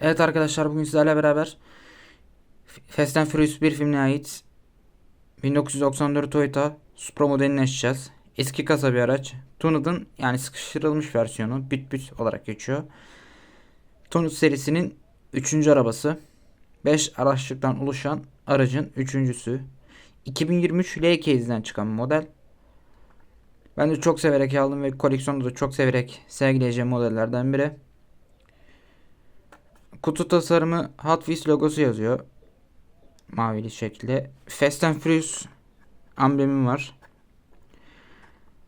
Evet arkadaşlar bugün sizlerle beraber Fast and Furious 1 filmine ait 1994 Toyota Supra modelini açacağız. Eski kasa bir araç. Tuned'ın yani sıkıştırılmış versiyonu büt büt olarak geçiyor. Tuned serisinin 3. arabası. 5 araçlıktan oluşan aracın üçüncüsü. 2023 L case'den çıkan model. Ben de çok severek aldım ve koleksiyonda da çok severek sergileyeceğim modellerden biri. Kutu tasarımı Hot Wheels logosu yazıyor. Mavili şekilde. Fast and Furious amblemim var.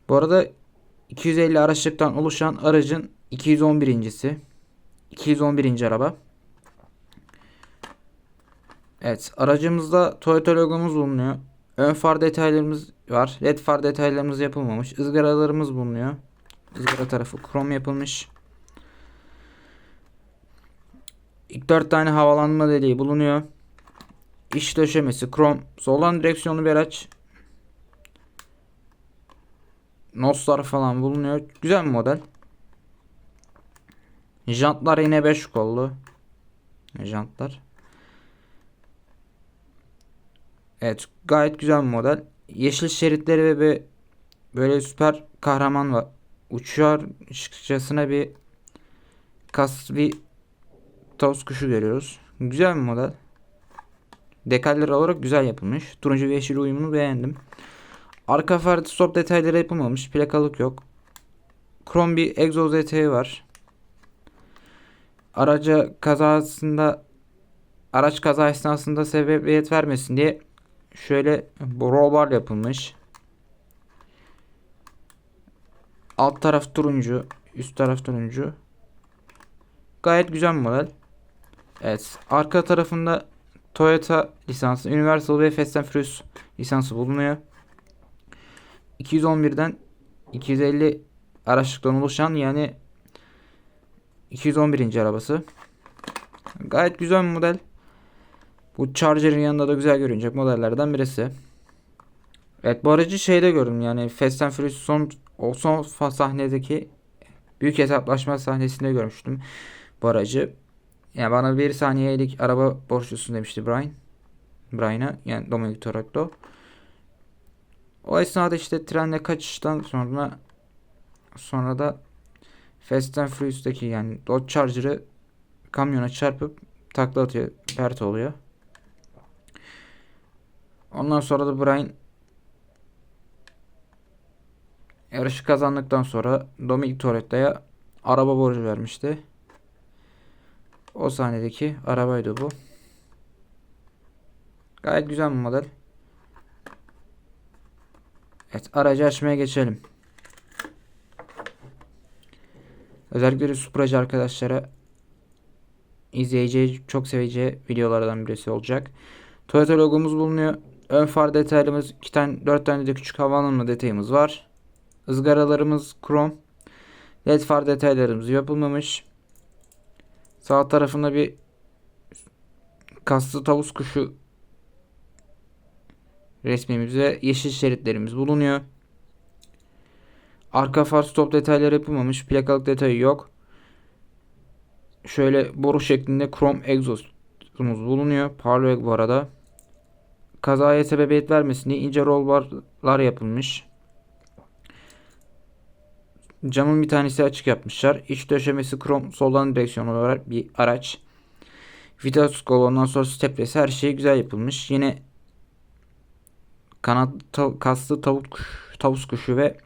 Bu arada 250 araçlıktan oluşan aracın 211.si. 211. araba. Evet aracımızda Toyota logomuz bulunuyor. Ön far detaylarımız var. LED far detaylarımız yapılmamış. Izgaralarımız bulunuyor. Izgara tarafı krom yapılmış. İlk 4 tane havalanma deliği bulunuyor. İç döşemesi krom. Soldan direksiyonlu bir araç. Noslar falan bulunuyor. Güzel bir model. Jantlar yine 5 kollu. Jantlar. Evet gayet güzel bir model. Yeşil şeritleri ve bir böyle süper kahraman var. Uçarcasına bir kas bir tavus kuşu görüyoruz. Güzel bir model. Dekaller olarak güzel yapılmış. Turuncu ve yeşil uyumunu beğendim. Arka far stop detayları yapılmamış. Plakalık yok. Krom bir egzoz detayı var. Araca kazasında araç kaza esnasında sebebiyet vermesin diye şöyle roll bar yapılmış. Alt taraf turuncu, üst taraf turuncu. Gayet güzel model. Evet, arka tarafında Toyota lisansı, Universal ve Fast and Furious lisansı bulunuyor. 211'den 250 araçlıktan oluşan yani 211. arabası. Gayet güzel bir model. Bu Charger'ın yanında da güzel görünecek modellerden birisi. Evet bu aracı şeyde gördüm yani Fast and Furious son o son sahnedeki büyük hesaplaşma sahnesinde görmüştüm bu aracı. Yani bana bir saniyelik araba borçlusun demişti Brian. Brian'a yani Dominic Toretto. O esnada işte trenle kaçıştan sonra sonra da Fast and Furious'taki yani Dodge Charger'ı kamyona çarpıp takla atıyor. Pert oluyor. Ondan sonra da Brian yarışı kazandıktan sonra Dominic Toretto'ya araba borcu vermişti. O sahnedeki arabaydı bu. Gayet güzel bir model. Evet aracı açmaya geçelim. Özellikle Supracı arkadaşlara izleyeceği, çok seveceği videolardan birisi olacak. Toyota logomuz bulunuyor. Ön far detaylarımız 2 tane 4 tane de küçük havalanma detayımız var. Izgaralarımız krom. LED far detaylarımız yapılmamış. Sağ tarafında bir kaslı tavus kuşu resmimiz yeşil şeritlerimiz bulunuyor. Arka far stop detayları yapılmamış. Plakalık detayı yok. Şöyle boru şeklinde krom egzozumuz bulunuyor. Parlıyor bu arada. Kazaya sebebiyet vermesin diye ince roll barlar yapılmış. Camın bir tanesi açık yapmışlar. İç döşemesi krom soldan direksiyon olarak bir araç. Vidas kolu ondan sonra steplesi her şey güzel yapılmış. Yine kanat ta kaslı tavuk tavus kuşu ve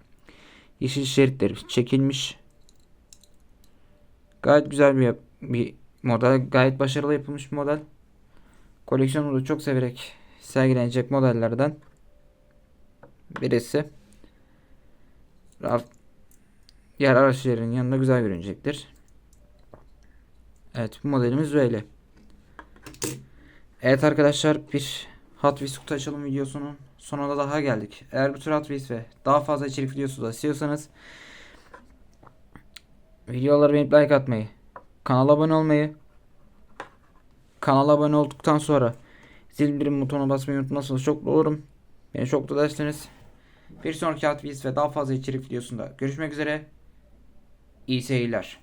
yeşil şeritleri çekilmiş. Gayet güzel bir bir model. Gayet başarılı yapılmış bir model. Koleksiyonu da çok severek sergilenecek modellerden birisi. Raf diğer araçların yanında güzel görünecektir. Evet bu modelimiz böyle. Evet arkadaşlar bir Hot Wheels kutu açalım videosunun sonuna daha geldik. Eğer bu tür Hot Wheels ve daha fazla içerik videosu da istiyorsanız videoları beğenip like atmayı, kanala abone olmayı, kanala abone olduktan sonra zil bildirim butonuna basmayı unutmazsanız çok mutlu olurum. Beni çok mutlu edersiniz. Bir sonraki Hot Wheels ve daha fazla içerik videosunda görüşmek üzere. y Seilash.